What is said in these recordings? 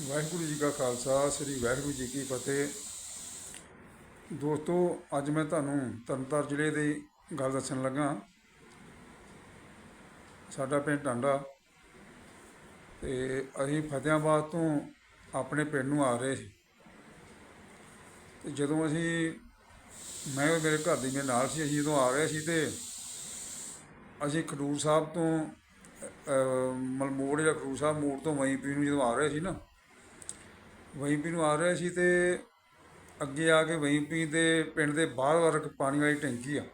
ਵਾਹਿਗੁਰੂ ਜੀ ਕਾ ਖਾਲਸਾ ਸ੍ਰੀ ਵਾਹਿਗੁਰੂ ਜੀ ਕੀ ਫਤਿਹ। ਦੋਸਤੋ ਅੱਜ ਮੈਂ ਤੁਹਾਨੂੰ ਤਰਨਤਾਰ ਜ਼ਿਲ੍ਹੇ ਦੀ ਗੱਲ ਦੱਸਣ ਲੱਗਾ। ਸਾਡਾ ਪਿੰਡ ਟਾਂਡਾ। ਤੇ ਅਸੀਂ ਫਤਿਆਬਾਦ ਤੋਂ ਆਪਣੇ ਪਿੰਡ ਨੂੰ ਆ ਰਹੇ ਸੀ। ਤੇ ਜਦੋਂ ਅਸੀਂ ਮੈਂ ਔਰ ਮੇਰੇ ਘਰ ਦੀ ਮੇਰੇ ਨਾਲ ਸੀ ਅਸੀਂ ਜਦੋਂ ਆ ਰਹੇ ਸੀ ਤੇ ਅਸੀਂ ਖਡੂਰ ਸਾਹਿਬ ਤੋਂ ਅਹ, ਮਲਮੋੜ ਜਾਂ ਖਡੂਰ ਸਾਹਿਬ ਮੋੜ ਤੋਂ ਮਈ ਪੀ ਨੂੰ ਜਦੋਂ ਆ ਰਹੇ ਸੀ ਨਾ ਵਈਪੀ ਨੂੰ ਆ ਰਿਹਾ ਸੀ ਤੇ ਅੱਗੇ ਆ ਕੇ ਵਈਪੀ ਦੇ ਪਿੰਡ ਦੇ ਬਾਹਰ ਵਰਕ ਪਾਣੀ ਵਾਲੀ ਟੈਂਕੀ ਆ।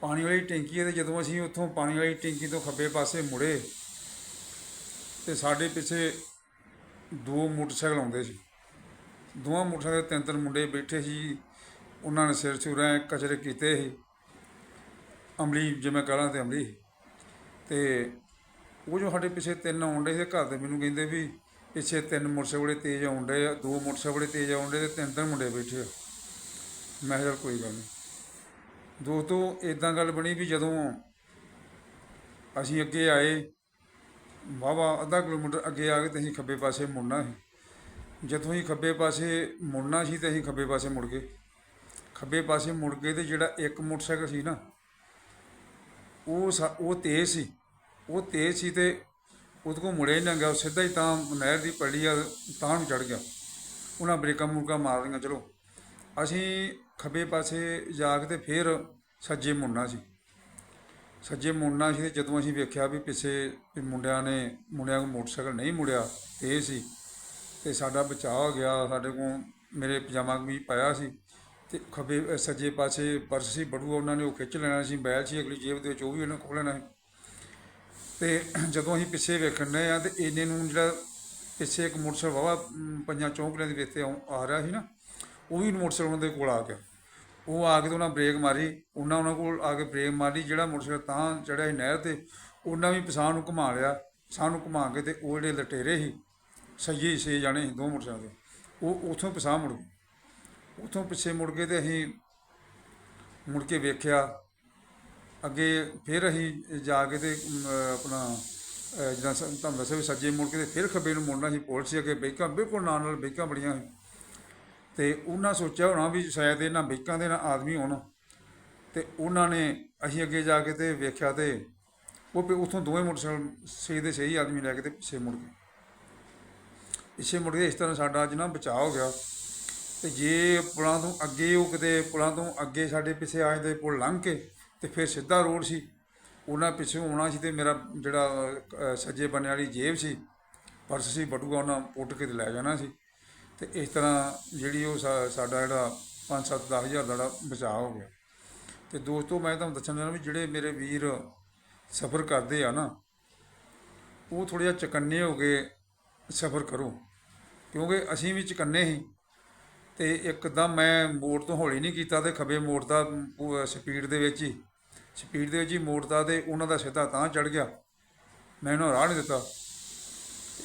ਪਾਣੀ ਵਾਲੀ ਟੈਂਕੀ ਹੈ ਤੇ ਜਦੋਂ ਅਸੀਂ ਉੱਥੋਂ ਪਾਣੀ ਵਾਲੀ ਟੈਂਕੀ ਤੋਂ ਖੱਬੇ ਪਾਸੇ ਮੁੜੇ ਤੇ ਸਾਡੇ ਪਿੱਛੇ ਦੋ ਮੋਟਰਸਾਈਕਲ ਆਉਂਦੇ ਸੀ। ਦੋਵਾਂ ਮੋਟਰਸਾਈਕਲ ਤਿੰਨ ਤਿੰਨ ਮੁੰਡੇ ਬੈਠੇ ਸੀ। ਉਹਨਾਂ ਨੇ ਸਿਰ ਚੁਰਾਂ ਕਚਰੇ ਕੀਤੇ ਸੀ। ਅਮਲੀ ਜਿਵੇਂ ਕਹਾਂ ਤੇ ਅਮਲੀ। ਸੀ। ਤੇ ਉਹ ਜੋ ਸਾਡੇ ਪਿੱਛੇ ਤਿੰਨ ਆਉਂਦੇ ਸੀ ਘਰ ਦੇ ਮੈਨੂੰ ਕਹਿੰਦੇ ਵੀ ਪਿੱਛੇ ਤਿੰਨ ਮੋਟਰਸਾਈਕਲ ਬੜੇ ਤੇਜ਼ ਆਉਂਦੇ ਆ, ਦੋ ਮੋਟਰਸਾਈਕਲ ਬੜੇ ਤੇਜ਼ ਆਉਂਦੇ ਤੇ ਤਿੰਨ ਤਿੰਨ ਮੁੰਡੇ ਬੈਠੇ ਆ। ਮੈਂ ਕਿਹਾ ਚੱਲ ਕੋਈ ਗੱਲ ਨਹੀਂ ਦੋਸਤੋ ਇਦਾਂ ਗੱਲ ਬਣੀ ਵੀ ਜਦੋਂ ਅਸੀਂ ਅੱਗੇ ਆਏ, ਵਾਹਵਾ ਅੱਧਾ ਕਿਲੋਮੀਟਰ ਅੱਗੇ ਆ ਕੇ ਤੇ ਅਸੀਂ ਖੱਬੇ ਪਾਸੇ ਮੁੜਨਾ ਸੀ। ਜਦੋਂ ਅਸੀਂ ਖੱਬੇ ਪਾਸੇ ਮੁੜਨਾ ਸੀ ਤੇ ਅਸੀਂ ਖੱਬੇ ਪਾਸੇ ਮੁੜ ਗਏ। ਖੱਬੇ ਪਾਸੇ ਮੁੜ ਗਏ ਤੇ ਜਿਹੜਾ ਇੱਕ ਮੋਟਰਸਾਈਕਲ ਸੀ ਨਾ, ਉਹ ਸਾ- ਉਹ ਤੇਜ਼ ਸੀ। ਉਹ ਤੇਜ਼ ਸੀ ਤੇ ਉਹਦੇ ਕੋਲ ਮੁੜਿਆ ਹੀ ਨਾ ਗਿਆ ਉਹ ਸਿੱਧਾ ਹੀ ਤਾਂ ਨਹਿਰ ਦੀ ਪੜੀ ਆ ਤਾਂ ਨੂੰ ਚੜ ਗਿਆ ਉਹਨਾਂ ਬ੍ਰੇਕਾਂ ਮੁਰਕਾਂ ਮਾਰ ਲਈਆਂ ਚਲੋ ਅਸੀਂ ਖੱਬੇ ਪਾਸੇ ਜਾ ਕੇ ਤੇ ਫਿਰ ਸੱਜੇ ਮੁੜਨਾ ਸੀ ਸੱਜੇ ਮੁੜਨਾ ਸੀ ਤੇ ਜਦੋਂ ਅਸੀਂ ਵੇਖਿਆ ਵੀ ਪਿੱਛੇ ਮੁੰਡਿਆਂ ਨੇ ਮੁੰਡਿਆਂ ਕੋਲ ਮੋਟਰਸਾਈਕਲ ਨਹੀਂ ਮੁੜਿਆ ਤੇਜ਼ ਸੀ ਤੇ ਸਾਡਾ ਬਚਾਅ ਹੋ ਗਿਆ ਸਾਡੇ ਕੋਲ ਮੇਰੇ ਪਜਾਮਾ ਵੀ ਪਾਇਆ ਸੀ ਤੇ ਖੱਬੇ ਸੱਜੇ ਪਾਸੇ ਪਰਸ ਸੀ ਬੜੂਆ ਉਹਨਾਂ ਨੇ ਉਹ ਖਿੱਚ ਲੈਣਾ ਸੀ ਬੈਲ ਸੀ ਅਗਲੀ ਜੇਬ ਦੇ ਵਿੱਚ ਉਹ ਵੀ ਉਹਨਾਂ ਖੋਹ ਲੈਣਾ ਸੀ ਤੇ ਜਦੋਂ ਅਸੀਂ ਪਿੱਛੇ ਵੇਖਣ ਡਏ ਆ ਤੇ ਇਹਨੇ ਨੂੰ ਜਿਹੜਾ ਪਿੱਛੇ ਇੱਕ ਮੋਟਰਸਾਈਕਲ ਵਾਵਾ ਪੰਜਾਂ ਚੌਂਕੜਿਆਂ ਦੇ ਵਿੱਚ ਆ ਰਿਹਾ ਸੀ ਨਾ, ਉਹ ਵੀ ਮੋਟਰਸਾਈਕਲ ਉਹਨਾਂ ਦੇ ਕੋਲ ਆ ਗਿਆ। ਉਹ ਆ ਕੇ ਤੇ ਉਹਨਾਂ ਬ੍ਰੇਕ ਮਾਰੀ, ਉਹਨਾਂ ਉਹਨਾਂ ਕੋਲ ਆ ਕੇ ਬ੍ਰੇਕ ਮਾਰੀ, ਜਿਹੜਾ ਮੋਟਰਸਾਈਕਲ ਤਾਂ ਚੜਿਆ ਸੀ ਨਹਿਰ ਤੇ, ਉਹਨਾਂ ਵੀ ਪਸਾਹ ਨੂੰ ਘੁਮਾ ਲਿਆ ਪਸਾਹ ਨੂੰ ਘੁਮਾ ਕੇ ਤੇ ਉਹ ਜਿਹੜੇ ਲਟੇਰੇ ਸੀ ਸਹੀ ਛੇ ਜਾਣੇ ਸੀ ਦੋ ਮੋਟਰਸਾਈਕਲ ਉਹ ਉਥੋਂ ਪਸਾਹ ਮੁੜ ਗਏ। ਉਥੋਂ ਪਿੱਛੇ ਮੁੜ ਗਏ ਤੇ ਅਸੀਂ ਮੁੜ ਕੇ ਵੇਖਿਆ ਅੱਗੇ ਫਿਰ ਅਸੀਂ ਜਾ ਕੇ ਤੇ ਆਪਣਾ ਜਿੱਦਾਂ ਤੁਹਾਨੂੰ ਦੱਸਿਆ ਵੀ ਸੱਜੇ ਮੁੜ ਕੇ ਤੇ ਫਿਰ ਖੱਬੇ ਨੂੰ ਮੁੜਨਾ ਸੀ ਪੁਲ ਸੀ ਅੱਗੇ ਬੈਕਾਂ, ਬਿਲਕੁਲ ਨਾਲ ਨਾਲ ਬੈਕਾਂ ਬੜੀਆਂ ਸੀ। ਤੇ ਉਹਨਾਂ ਸੋਚਿਆ ਹੋਣਾ ਵੀ ਸ਼ਾਇਦ ਇਹਨਾਂ ਬੈਕਾਂ ਦੇ ਨਾਲ ਆਦਮੀ ਹੋਣ। ਤੇ ਉਹਨਾਂ ਨੇ ਅਸੀਂ ਅੱਗੇ ਜਾ ਕੇ ਤੇ ਵੇਖਿਆ ਤੇ ਉਹ ਵੀ ਉੱਥੋਂ ਦੋਵੇਂ ਮੋਟਰਸਾਈਕਲ ਛੇ ਦੇ ਸਹੀ ਆਦਮੀ ਲੈ ਕੇ ਤੇ ਪਿੱਛੇ ਮੁੜ ਗਏ। ਪਿੱਛੇ ਮੁੜ ਗਏ ਇਸ ਤਰ੍ਹਾਂ ਸਾਡਾ ਅੱਜ ਨਾ ਬਚਾਅ ਹੋ ਗਿਆ। ਤੇ ਜੇ ਪੁਲਾਂ ਤੋਂ ਅੱਗੇ ਉਹ ਕਿਤੇ, ਪੁਲਾਂ ਤੋਂ ਅੱਗੇ ਸਾਡੇ ਪਿੱਛੇ ਆਏ ਦੇ ਪੁਲ ਲੰਘ ਕੇ ਤੇ ਫਿਰ ਸਿੱਧਾ ਰੋਡ ਸੀ। ਉਹਨਾਂ ਪਿੱਛੋਂ ਆਉਣਾ ਸੀ ਤੇ ਮੇਰਾ ਜਿਹੜਾ ਸੱਜੇ ਬੰਨੇ ਵਾਲੀ ਜੇਬ ਸੀ, ਪਰਸ ਸੀ ਬਟੂਆ ਉਹਨਾਂ, ਪੁੱਟ ਕੇ ਲੈ ਜਾਣਾ ਸੀ। ਤੇ ਇਸ ਤਰ੍ਹਾਂ ਜਿਹੜੀ ਉਹ ਸਾਡਾ ਜਿਹੜਾ 5-7 ਦਸ ਹਜ਼ਾਰ ਦਾ ਬਚਾਅ ਹੋ ਗਿਆ। ਤੇ ਦੋਸਤੋ, ਮੈਂ ਤੁਹਾਨੂੰ ਦੱਸਣਾ ਚਾਹੁੰਦਾ ਵੀ ਜਿਹੜੇ ਮੇਰੇ ਵੀਰ ਸਫ਼ਰ ਕਰਦੇ ਆ ਨਾ, ਉਹ ਥੋੜ੍ਹਾ ਜਿਹਾ ਚਕੰਨੇ ਹੋ ਕੇ ਸਫ਼ਰ ਕਰੋ। ਕਿਉਂਕਿ ਅਸੀਂ ਵੀ ਚਕੰਨੇ ਸੀ ਤੇ ਇੱਕਦਮ ਮੈਂ ਮੋੜ ਤੋਂ ਹੌਲੀ ਨਹੀਂ ਕੀਤਾ ਤੇ ਖੱਬੇ ਮੋੜ ਦਾ ਸਪੀਡ ਦੇ ਵਿੱਚ ਹੀ ਸਪੀਡ ਦੇ ਵਿੱਚ ਹੀ ਮੋੜਤਾ ਤੇ ਉਹਨਾਂ ਦਾ ਸਿੱਧਾ ਤਾਂ ਚੜ ਗਿਆ। ਮੈਂ ਉਹਨਾਂ ਰਾਹ ਨਹੀਂ ਦਿੱਤਾ।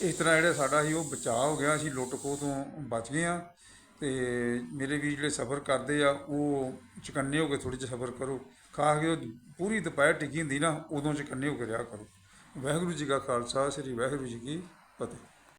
ਇਸ ਤਰ੍ਹਾਂ ਜਿਹੜਾ ਸਾਡਾ ਸੀ, ਉਹ ਬਚਾਅ ਹੋ ਗਿਆ। ਅਸੀਂ ਲੁੱਟ ਖੋਹ ਤੋਂ ਬਚ ਗਏ ਆ ਤੇ ਮੇਰੇ ਵੀ ਜਿਹੜੇ ਸਫ਼ਰ ਕਰਦੇ ਆ, ਉਹ ਚਕੰਨੇ ਹੋ ਕੇ ਥੋੜੀ ਜਿਹਾ ਸਫ਼ਰ ਕਰੋ। ਖਾਸ ਕੇ ਉਹ ਪੂਰੀ ਦੁਪਹਿਰ ਟਿਕੀ ਹੁੰਦੀ ਨਾ, ਉਦੋਂ ਚਕੰਨੇ ਹੋ ਕੇ ਰਿਹਾ ਕਰੋ। ਵਾਹਿਗੁਰੂ ਜੀ ਕਾ ਖਾਲਸਾ, ਸ੍ਰੀ ਵਾਹਿਗੁਰੂ ਜੀ ਕੀ ਫਤਿਹ।